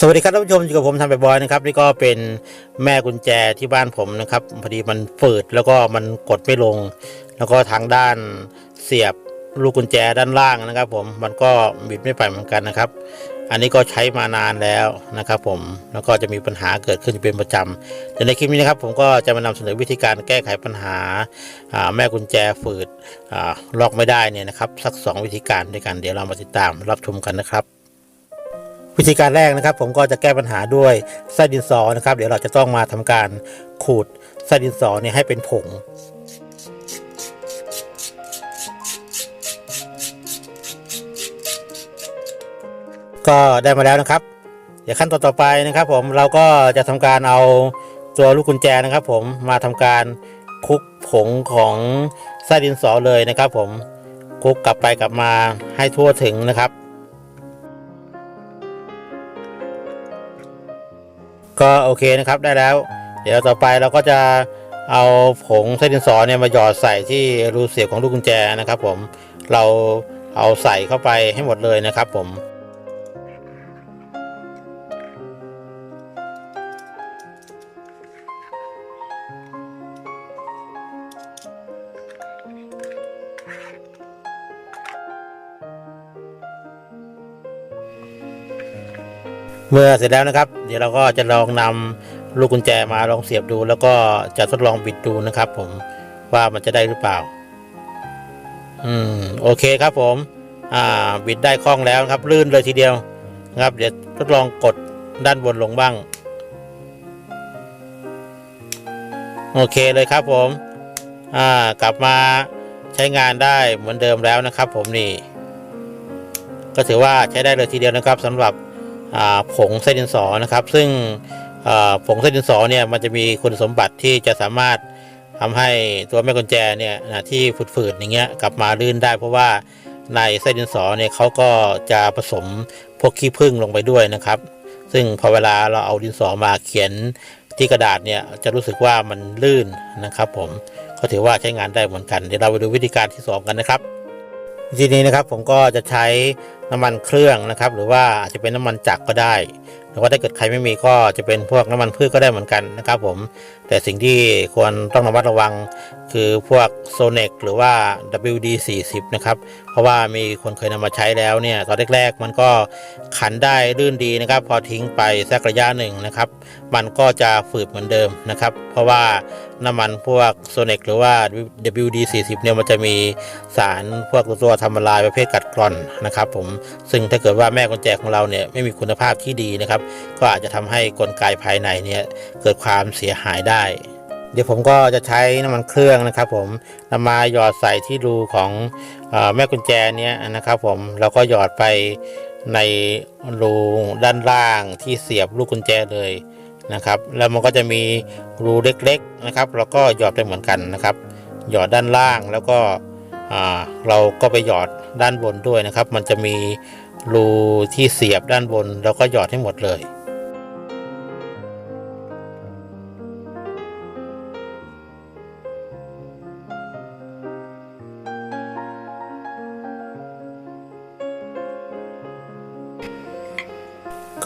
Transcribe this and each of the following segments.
สวัสดีครับท่านผู้ชมอยู่กับผมทำบบบอยนะครับนี่ก็เป็นแม่กุญแจที่บ้านผมนะครับพอดีมันฝืดแล้วก็มันกดไม่ลง แล้วก็ทางด้านเสียบลูกกุญแจด้านล่างนะครับ ผมมันก็บิดไม่ไปเหมือนกันนะครับ อันนี้ก็ใช้มานานแล้วนะครับผมแล้วก็จะมีปัญหาเกิดขึ้นเป็นประจำแต่ในคลิปนี้นะครับผมก็จะมานำเสนอวิธีการแก้ไขปัญหาแม่กุญแจฝืดล็อกไม่ได้เนี่ยนะครับ สักสองวิธีการด้วยกันเดี๋ยวเรามาติดตามรับชมกันนะครับ วิธีการแรกนะครับ ผมก็จะแก้ปัญหาด้วยไส้ดินสอนะครับ เดี๋ยวเราจะต้องมาทำการขูดไส้ดินสอเนี่ยให้เป็นผงก็ได้มาแล้วนะครับ เดี๋ยวขั้นตอนต่อไปนะครับ ผมเราก็จะทำการเอาตัวลูกกุญแจนะครับ ผมมาทำการคลุกผงของไส้ดินสอเลยนะครับ ผมคลุกกลับไปกลับมาให้ทั่วถึงนะครับ ก็โอเคนะครับได้แล้ว เดี๋ยวต่อไปเราก็จะเอาผงไส้ดินสอเนี่ยมาหยอดใส่ที่รูเสียบของลูกกุญแจนะครับ ผมเราเอาใส่เข้าไปให้หมดเลยนะครับ ผม เมื่อเสร็จแล้วนะครับ เดี๋ยวเราก็จะลองนำลูกกุญแจมาลองเสียบดู แล้วก็จะทดลองบิดดูนะครับ ผมว่ามันจะได้หรือเปล่า อืมโอเคครับผม อ่า บิดได้คล่องแล้วครับ ลื่นเลยทีเดียวนะครับ เดี๋ยวทดลองกดด้านบนลงบ้าง โอเคเลยครับผม อ่ากลับมาใช้งานได้เหมือนเดิมแล้วนะครับ ผมนี่ ก็ถือว่าใช้ได้เลยทีเดียวนะครับสำหรับ ผงไส้ดินสอนะครับ ซึ่งผงไส้ดินสอเนี่ยมันจะมีคุณสมบัติที่จะสามารถทำให้ตัวแม่กุญแจเนี่ยนะที่ฝืดๆอย่างเงี้ยกลับมาลื่นได้เพราะว่าในไส้ดินสอเนี่ยเขาก็จะผสมพวกขี้ผึ้งลงไปด้วยนะครับ ซึ่งพอเวลาเราเอาดินสอมาเขียนที่กระดาษเนี่ยจะรู้สึกว่ามันลื่นนะครับ ผมก็ถือว่าใช้งานได้เหมือนกันเดี๋ยวเราไปดูวิธีการที่สองกันนะครับ ทีนี้นะครับผมก็จะใช้น้ำมันเครื่องนะครับ หรือว่าอาจจะเป็นน้ำมันจักรก็ได้ รือว่าถ้าเกิดใครไม่มีก็จะเป็นพวกน้ำมันพืชก็ได้เหมือนกันนะครับผม แต่สิ่งที่ควรต้องระมัดระวังคือพวกโซเน c หรือว่า WD 40 นะครับ เพราะว่ามีคนเคยนำมาใช้แล้วเนี่ยตอนแรกๆ มันก็ขันได้ลื่นดีนะครับ พอทิ้งไปสักระยะหนึ่งนะครับ มันก็จะฝืดเหมือนเดิมนะครับ เพราะว่าน้ำมันพวกโซเน c หรือว่า WD 40 เนี่ยมันจะมีสารพวกตัวทำละลายประเภทกัดกร่อนนะครับ ผมซึ่งถ้าเกิดว่าแม่กุญแจของเราเนี่ยไม่มีคุณภาพที่ดีนะครับก็อาจจะทำให้กลไกภายในเนี่ยเกิดความเสียหายได้ เดี๋ยวผมก็จะใช้น้ำมันเครื่องนะครับผมนำมาหยอดใส่ที่รูของอแม่กุญแจเนี้ยนะครับผมแล้วก็หยอดไปในรูด้านล่างที่เสียบลูกกุญแจเลยนะครับแล้วมันก็จะมีรูเล็กๆนะครับเราก็หยอดไปเหมือนกันนะครับ หยอดด้านล่างแล้วก็เราก็ไปหยอดด้านบนด้วยนะครับ มันจะมี รูที่เสียบด้านบนเราก็หยอดให้หมดเลย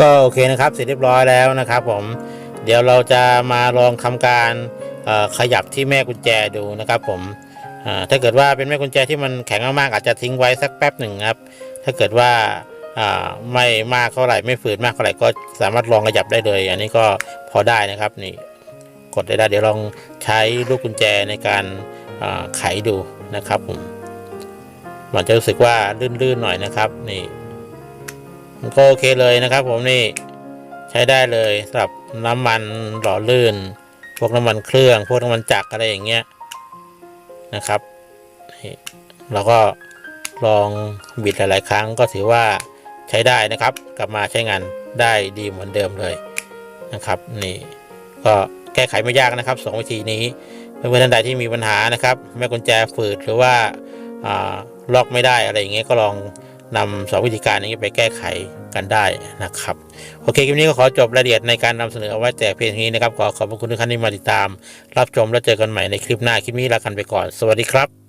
ก็โอเคนะครับเสร็จเรียบร้อยแล้วนะครับผมเดี๋ยวเราจะมาลองทำการขยับที่แม่กุญแจดูนะครับผมถ้าเกิดว่าเป็นแม่กุญแจที่มันแข็งมากๆอาจจะทิ้งไว้สักแป๊บหนึ่งครับ ถ้าเกิดว่า ไม่มากเท่าไหร่ไม่ฝืดมากเท่าไหร่ก็สามารถลองขยับได้เลย อันนี้ก็พอได้นะครับนี่กดได้ได้เดี๋ยวลองใช้ลูกกุญแจในการไขดูนะครับผมมันจะรู้สึกว่าลื่นๆหน่อยนะครับนี่มันก็โอเคเลยนะครับผมนี่ใช้ได้เลยสำหรับน้ำมันหล่อลื่น พวกน้ำมันเครื่อง พวกน้ำมันจักรอะไรอย่างเงี้ยนะครับนี่เราก็ลองบิดหลาย ๆ ครั้งก็ถือว่า ใช้ได้นะครับ กลับมาใช้งานได้ดีเหมือนเดิมเลยนะครับ นี่ก็แก้ไขไม่ยากนะครับสองวิธีนี้เพื่อนๆท่านใดที่มีปัญหานะครับแม่กุญแจฝืดหรือว่าล็อกไม่ได้อะไรอย่างเงี้ยก็ลองนำสองวิธีการนี้ไปแก้ไขกันได้นะครับ โอเคคลิปนี้ก็ขอจบรายละเอียดในการนำเสนอเอาไว้แต่เพียงเท่านี้นะครับ ขอขอบพระคุณทุกท่านที่มาติดตาม รับชมแล้วเจอกันใหม่ในคลิปหน้าคลิปนี้ลากันไปก่อน สวัสดีครับ